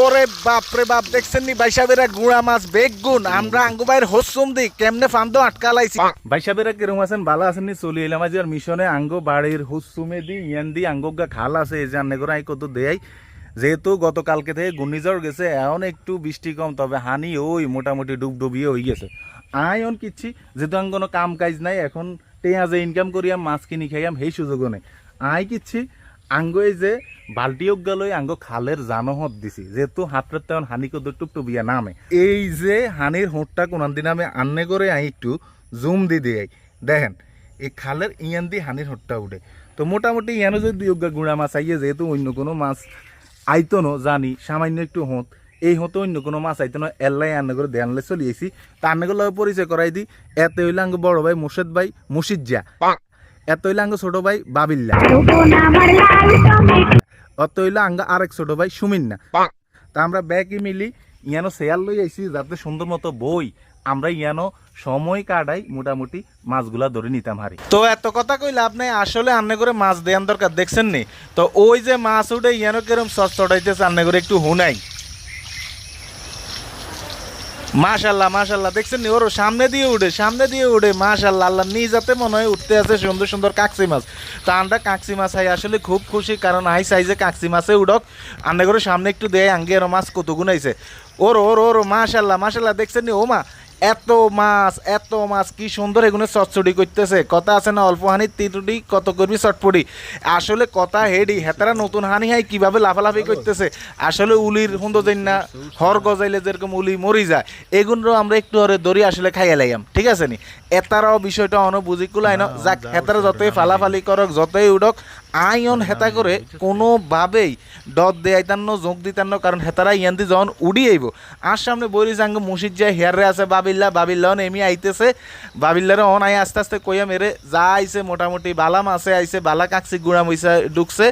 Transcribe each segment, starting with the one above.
ওরে বাপ রে বাপ দেখছেন নি বাইসাবেরা গুড়া মাছ, বেগুন। আমরা আঙ্গু বাইর হসুম দি কেমনে ফান্দো আটকা লাইছি বাইসাবেরা কিরম আছেন? ভালো আছেন নি? চলি এলাম আজ আর মিশনে। আঙ্গো বাড়ির হুসুমে দি, ইয়ান দি আঙ্গো গা খাল আছে। এই যে আন্নে করে আই কত দেয় যেহেতু গতকালকে থেকে ঘূর্ণিঝড় গেছে, এখন একটু বৃষ্টি কম, তবে হানি ওই মোটামুটি ডুব ডুবিয়ে হয়ে গেছে। আই অন কিচ্ছি, যেহেতু আঙ্গ কোনো কাম কাজ নাই, এখন টেয়া যে ইনকাম করিয়াম, মাছ কিনি খাইয়াম, সেই সুযোগও নেই। আই কিচ্ছি আঙ্গ এই যে বাল্টি গেলই আঙ্গ খালের জানহত দিছি। যেহেতু হাতরের তেমন হানি কত টুকটুবিয়া নামে। এই যে হানির হোঁটটা কোনান দিন আমি আন্নে করে আই একটু জুম দি দিয়ে দেখেন, এই খালের ইয়ান দি হানির হোঁটটা উঠে। তো মোটামুটি ইয়ানো যদি দুই অজ্ঞা গুঁড়া মাছ আইয়ে, যেহেতু অন্য কোনো মাছ আইতো না জানি, সামান্য একটু হোঁত এই হতো অন্য কোনো মাছ আইতো না এল্লাই আন্না করে দেয়ানলে চলিয়েছি তা আন্নাগুলো লগে পরিচয় করাই দিই এত হইলে আঙ্গ বড় ভাই মুর্শেদ ভাই মুর্শিদজা এত হইলে আঙ্গ ছোট ভাই বাবিল্লা। অত হইল আঙ্গা আরেক ছোট ভাই সুমিন না। তা আমরা ব্যাগই মিলি ইয়ানো শেয়ার লই আইছি যাতে সুন্দর মতো বই। আমরা ইয়ানো সময় কাটাই মোটামুটি মাছগুলা ধরে নিতাম হারি। তো এত কথা কইলে আপনি আসলে আন্নে করে মাছ দেওয়ার দরকার দেখছেন নি? তো ওই যে মাছ উঠে ইয়ানো কিরম সস চড়াইতেছে আন্নে করে একটু হুনাই। মাশাল্লাহ মাশাল্লাহ। দেখছেন ওর সামনে দিয়ে উঠে, সামনে দিয়ে উঠে। মাশাল্লাহ, আল্লাহ নিজাতে মনে হয় উঠতে আছে সুন্দর সুন্দর কাকসি মাছ। তা আমরা কাকসি মাছ হাই আসলে খুব খুশি, কারণ হাই সাইজে কাকসি মাছে উঠক আন্দা করে সামনে একটু দেয় আঙ্গে মাছ কত গুণাইছে ওর ওর ওর, মাশাল্লাহ মাশাল্লাহ। দেখছেন ও মা এত মাছ এত মাছ কি সুন্দর এগুলো চটচড়ি করতেছে। কথা আছে না অল্প হানি তিতুটি কত করবি চটপটি। আসলে কথা হেডি হেতারা নতুন হানি হাই কীভাবে লাফালাফি করতেছে? আসলে উলির হুন্দ যেন না হর গজাইলে যেরকম উলি মরি যায়। এগুলো আমরা একটু হরে দড়ি আসলে খাইয়া লাইয়াম ঠিক আছে নি? এতারাও বিষয়টা অন বুঝি কুলাই না যাক হেতারা যতই ফালাফালি করক যতই উঠক আইন হেতা করে কোনোভাবেই ডট দেয়াইতান্ন যোগ দিতান্ন কারণ হেতারা ইয়ান্দি যখন উড়ি আইব। আর সামনে বইরি যাঙ্গ মুসিদ যায় হেয়ারে আছে বাবিল্লা বাবিল্লা অন এমি আইতেছে। বাবিল্লারে অন আই আস্তে আস্তে কইয়া মেরে যা আইছে মোটামুটি বালা মাছে আইছে বালা কাকসি গুড়া মইসা ঢুকছে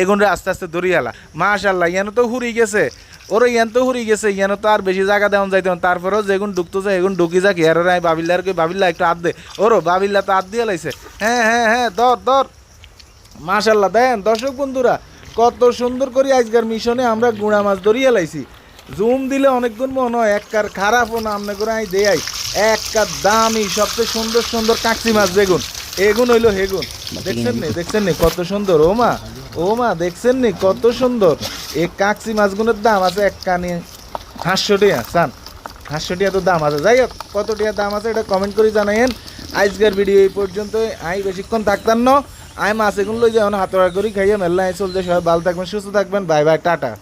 এগুনরে আস্তে আস্তে দরিয়ালা মাশাল্লাহ ইয়ানো তো হুরি গেছে। ওরে ইয়ান তো হুরি গেছে ইয়ানো তো আর বেশি জায়গা দেওয়া যাইতে। তারপরেও যেগুন ঢুকতো যায় এগুন ঢুকি যাক হেয়ারে আই বাবিল্লার কই বাবিল্লা একটু আদ দে। ওরো বাবিল্লা তো আদ দিয়ে লাইছে। হ্যাঁ হ্যাঁ হ্যাঁ ধর ধর। মাশাল্লাহ দেন দর্শক বন্ধুরা, কত সুন্দর করে আজকের মিশনে আমরা গুঁড়া মাছ ধরিয়ে লাইছি। জুম দিলে অনেকক্ষণ মনে হয় এককার খারাপও না আমনে করে আই। দেয়াই এককার দামি, সবচেয়ে সুন্দর সুন্দর কাকসি মাছ বেগুন। এগুন হইল হেগুন। দেখছেন নি দেখছেন নি, কত সুন্দর, ও মা ও মা, দেখছেন নি, কত সুন্দর। এই কাকসি মাছগুলোর দাম আছে এক কানে হাঁসশো টিয়া সান হাঁসশো টিয়া তো দাম আছে। যাই হোক, কত টিয়া দাম আছে এটা কমেন্ট করে জানাইন আজকের ভিডিও এই পর্যন্ত আই বেশিক্ষণ থাকতাম না। আই মাছ এগুলো লই হাতড়া করি খাইয়া মেলা চলছে সবাই ভালো থাকবেন, সুস্থ থাকবেন, বাই বাই, টাটা।